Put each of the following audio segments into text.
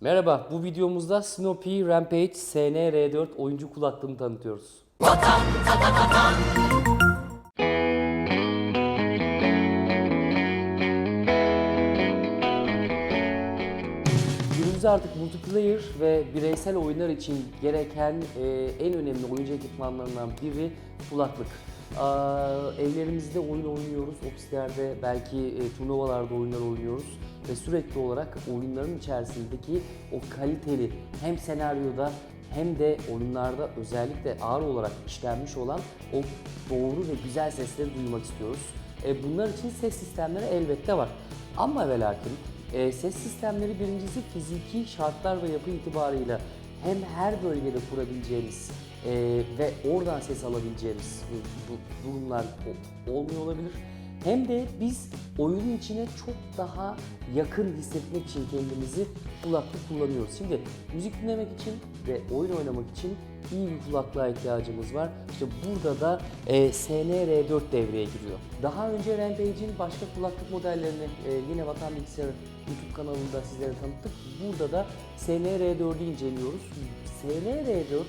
Merhaba, bu videomuzda Snoopy Rampage SN-R4 oyuncu kulaklığını tanıtıyoruz. Günümüzde artık multiplayer ve bireysel oyunlar için gereken e, en önemli oyuncu ekipmanlarından biri kulaklık. Evlerimizde oyun oynuyoruz, ofislerde belki e, turnuvalarda oyunlar oynuyoruz ve sürekli olarak oyunların içerisindeki o kaliteli hem senaryoda hem de oyunlarda özellikle ağır olarak işlenmiş olan o doğru ve güzel sesleri duymak istiyoruz. E, bunlar için ses sistemleri elbette var. Ama ve lakin e, ses sistemleri birincisi fiziki şartlar ve yapı itibarıyla hem her bölgede kurabileceğimiz e, ve oradan ses alabileceğimiz durumlar olmuyor olabilir. Hem de biz oyunun içine çok daha yakın hissetmek için kendimizi kulaklık kullanıyoruz. Şimdi müzik dinlemek için ve oyun oynamak için iyi bir kulaklığa ihtiyacımız var. İşte burada da e, SN-R4 devreye giriyor. Daha önce Rampage'in başka kulaklık modellerini e, yine Vatan Bilgisayarı YouTube kanalında sizlere tanıttık. Burada da SN-R4'ü inceliyoruz. SN-R4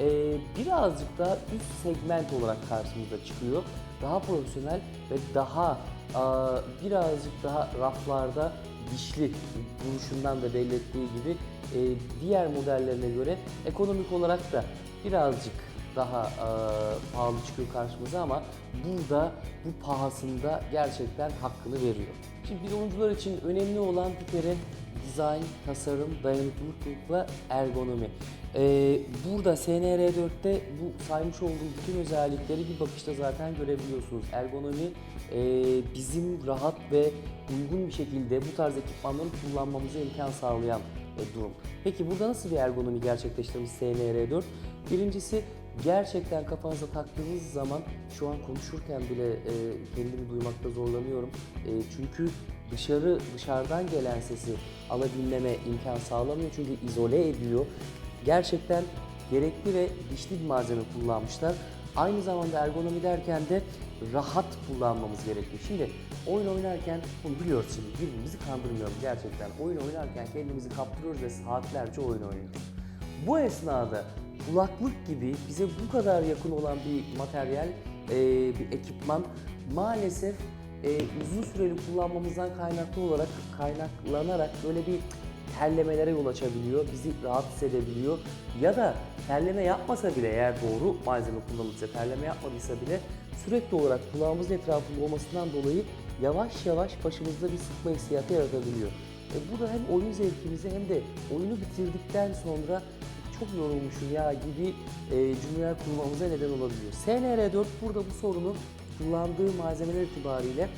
e, birazcık daha üst segment olarak karşımıza çıkıyor. Daha profesyonel ve daha birazcık daha raflarda dişli duruşundan da belli ettiği gibi e, diğer modellerine göre ekonomik olarak da birazcık daha pahalı çıkıyor karşımıza ama burada bu pahasında gerçekten hakkını veriyor. Şimdi biz oyuncular için önemli olan bir kere dizayn, tasarım, dayanıklılık ve ergonomi. Ee, burada SNR4'te bu saymış olduğum bütün özellikleri bir bakışta zaten görebiliyorsunuz. Ergonomi e, bizim rahat ve uygun bir şekilde bu tarz ekipmanları kullanmamıza imkan sağlayan e, durum. Peki burada nasıl bir ergonomi gerçekleştirmiş SNR4? Birincisi gerçekten kafanıza taktığınız zaman şu an konuşurken bile e, kendimi duymakta zorlanıyorum. E, çünkü dışarı dışarıdan gelen sesi alabilmeme imkan sağlamıyor çünkü izole ediyor. Gerçekten gerekli ve dişli bir malzeme kullanmışlar. Aynı zamanda ergonomi derken de rahat kullanmamız gerekiyor. Şimdi oyun oynarken bunu biliyoruz şimdi birbirimizi kandırmıyorum gerçekten. Oyun oynarken kendimizi kaptırıyoruz ve saatlerce oyun oynuyoruz. Bu esnada kulaklık gibi bize bu kadar yakın olan bir materyal, e, bir ekipman maalesef e, uzun süreli kullanmamızdan kaynaklı olarak kaynaklanarak böyle bir terlemelere yol açabiliyor, bizi rahatsız edebiliyor ya da terleme yapmasa bile eğer doğru malzeme kullanılırsa, terleme yapmadıysa bile sürekli olarak kulağımızın etrafında olmasından dolayı yavaş yavaş başımızda bir sıkma hissiyatı yaratabiliyor. E, bu da hem oyun zevkimizi hem de oyunu bitirdikten sonra çok yorulmuşum ya gibi e, cümleler kurmamıza neden olabiliyor. SNR4 burada bu sorunu kullandığı malzemeler itibariyle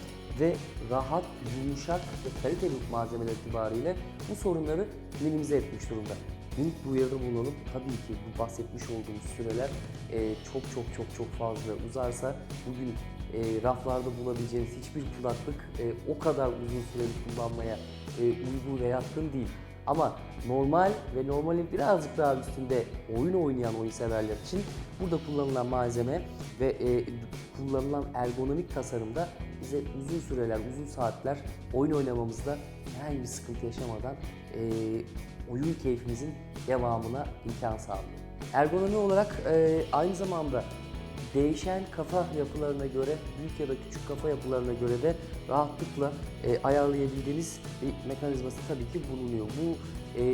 ve rahat, yumuşak ve kaliteli malzemeler itibariyle bu sorunları minimize etmiş durumda. Minik bir uyarıda bulunalım. Tabii ki bu bahsetmiş olduğumuz süreler e, çok çok çok çok fazla uzarsa bugün e, raflarda bulabileceğiniz hiçbir kulaklık e, o kadar uzun süreli kullanmaya e, uygun ve yatkın değil. Ama normal ve normalin birazcık daha üstünde oyun oynayan oyun severler için burada kullanılan malzeme ve e, kullanılan ergonomik tasarımda bize uzun süreler, uzun saatler oyun oynamamızda herhangi bir sıkıntı yaşamadan e, oyun keyfimizin devamına imkan sağlıyor. Ergonomi olarak e, aynı zamanda değişen kafa yapılarına göre, büyük ya da küçük kafa yapılarına göre de rahatlıkla e, ayarlayabildiğiniz bir mekanizması tabii ki bulunuyor. Bu e,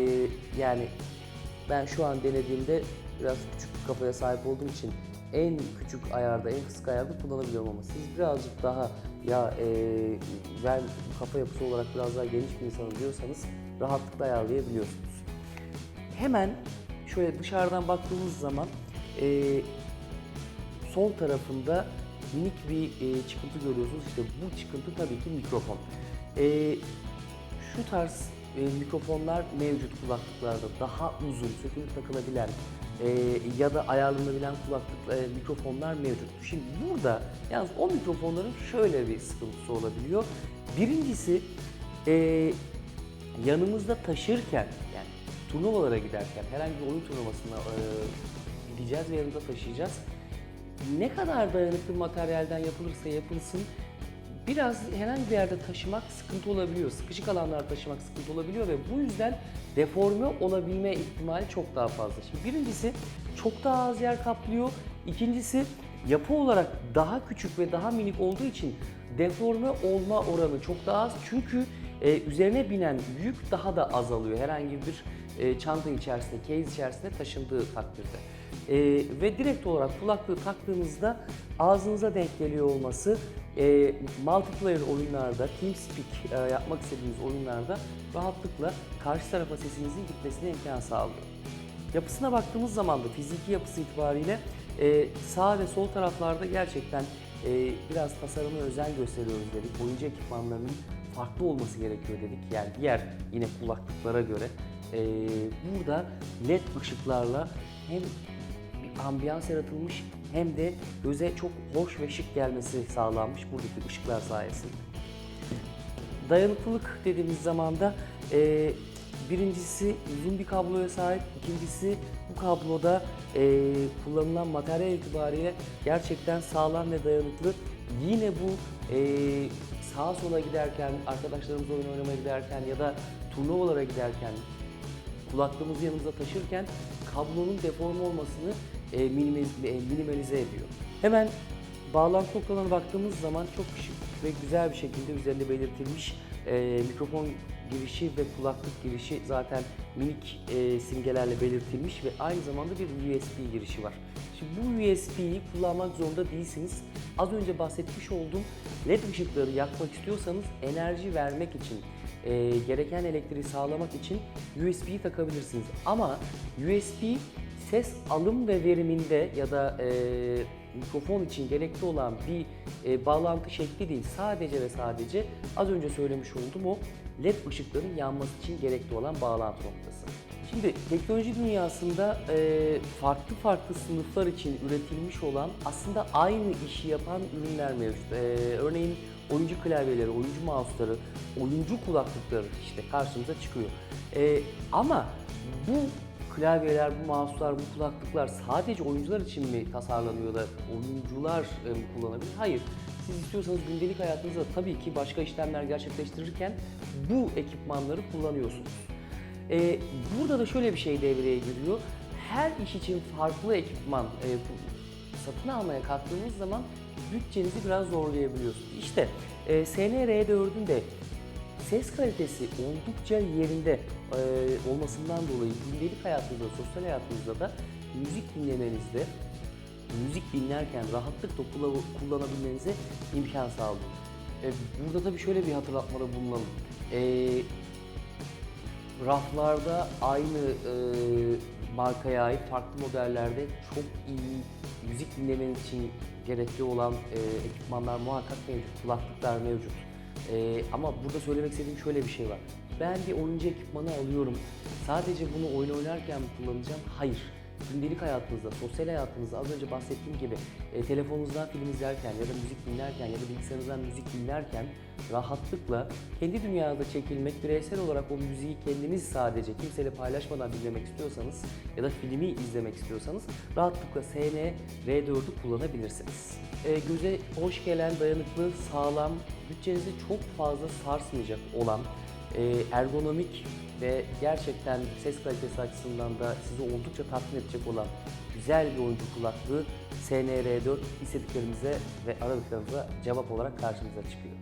yani ben şu an denediğimde biraz küçük bir kafaya sahip olduğum için en küçük ayarda, en kısık ayarda kullanabiliyorum ama siz birazcık daha ya e, ben kafa yapısı olarak biraz daha geniş bir insanım diyorsanız rahatlıkla ayarlayabiliyorsunuz. Hemen şöyle dışarıdan baktığımız zaman e, sol tarafında minik bir e, çıkıntı görüyorsunuz. İşte bu çıkıntı tabii ki mikrofon. E, şu tarz e, mikrofonlar mevcut kulaklıklarda daha uzun, sökülüp takılabilen e, ya da ayarlanabilen kulaklık e, mikrofonlar mevcut. Şimdi burada yalnız o mikrofonların şöyle bir sıkıntısı olabiliyor. Birincisi e, yanımızda taşırken yani turnuvalara giderken herhangi bir oyun turnuvasına e, gideceğiz ve yanımızda taşıyacağız. Ne kadar dayanıklı materyalden yapılırsa yapılsın biraz herhangi bir yerde taşımak sıkıntı olabiliyor. Sıkışık alanlarda taşımak sıkıntı olabiliyor ve bu yüzden deforme olabilme ihtimali çok daha fazla. Şimdi birincisi çok daha az yer kaplıyor. İkincisi yapı olarak daha küçük ve daha minik olduğu için deforme olma oranı çok daha az. Çünkü e, üzerine binen yük daha da azalıyor herhangi bir e, çanta içerisinde, case içerisinde taşındığı takdirde. E, ve direkt olarak kulaklığı taktığınızda ağzınıza denk geliyor olması e, multiplayer oyunlarda, TeamSpeak e, yapmak istediğiniz oyunlarda rahatlıkla karşı tarafa sesinizin gitmesine imkan sağlıyor. Yapısına baktığımız zaman da fiziki yapısı itibariyle e, sağ ve sol taraflarda gerçekten e, biraz tasarıma özen gösteriyoruz dedik. Oyuncu ekipmanlarının farklı olması gerekiyor dedik. Yani diğer yine kulaklıklara göre. E, burada led ışıklarla hem ambiyans yaratılmış hem de göze çok hoş ve şık gelmesi sağlanmış buradaki ışıklar sayesinde. Dayanıklılık dediğimiz zaman da e, birincisi uzun bir kabloya sahip, ikincisi bu kabloda e, kullanılan materyal itibariyle gerçekten sağlam ve dayanıklı. Yine bu e, sağa sola giderken, arkadaşlarımızla oyun oynamaya giderken ya da turnuvalara giderken kulaklığımızı yanımıza taşırken kablonun deforme olmasını e, minimize, e, minimalize ediyor. Hemen bağlantı noktalarına baktığımız zaman çok şık ve güzel bir şekilde üzerinde belirtilmiş e, mikrofon girişi ve kulaklık girişi zaten minik e, simgelerle belirtilmiş ve aynı zamanda bir USB girişi var. Şimdi bu USB'yi kullanmak zorunda değilsiniz. Az önce bahsetmiş olduğum LED ışıkları yakmak istiyorsanız enerji vermek için e, gereken elektriği sağlamak için USB'yi takabilirsiniz. Ama USB ses alım ve veriminde ya da e, mikrofon için gerekli olan bir e, bağlantı şekli değil. Sadece ve sadece az önce söylemiş olduğum o LED ışıkların yanması için gerekli olan bağlantı noktası. Şimdi teknoloji dünyasında e, farklı farklı sınıflar için üretilmiş olan aslında aynı işi yapan ürünler mevcut. E, örneğin oyuncu klavyeleri, oyuncu mouse'ları, oyuncu kulaklıkları işte karşımıza çıkıyor. E, ama bu klavyeler, bu mouse'lar, bu kulaklıklar sadece oyuncular için mi tasarlanıyor da oyuncular e, kullanabilir? Hayır. Siz istiyorsanız gündelik hayatınızda tabii ki başka işlemler gerçekleştirirken bu ekipmanları kullanıyorsunuz. Ee, burada da şöyle bir şey devreye giriyor. Her iş için farklı ekipman e, satın almaya kalktığınız zaman bütçenizi biraz zorlayabiliyorsunuz. İşte e, SNR4'ün de ses kalitesi oldukça yerinde e, olmasından dolayı gündelik hayatınızda, sosyal hayatınızda da müzik dinlemenizde, müzik dinlerken rahatlıkla kullan- kullanabilmenize imkan sağlıyor. E, burada tabii şöyle bir hatırlatmada bulunalım. E, raflarda aynı e, markaya ait farklı modellerde çok iyi müzik dinlemeniz için gerekli olan e, ekipmanlar muhakkak mevcut, kulaklıklar mevcut. E, ama burada söylemek istediğim şöyle bir şey var. Ben bir oyuncu ekipmanı alıyorum. Sadece bunu oyun oynarken kullanacağım? Hayır. Gündelik hayatınızda, sosyal hayatınızda az önce bahsettiğim gibi e, telefonunuzdan film izlerken ya da müzik dinlerken ya da bilgisayarınızdan müzik dinlerken rahatlıkla kendi dünyanızda çekilmek, bireysel olarak o müziği kendiniz sadece kimseyle paylaşmadan dinlemek istiyorsanız ya da filmi izlemek istiyorsanız rahatlıkla SN R4'ü kullanabilirsiniz. E, göze hoş gelen, dayanıklı, sağlam, bütçenizi çok fazla sarsmayacak olan ergonomik ve gerçekten ses kalitesi açısından da sizi oldukça tatmin edecek olan güzel bir oyuncu kulaklığı SNR4 istediklerimize ve aradıklarımıza cevap olarak karşımıza çıkıyor.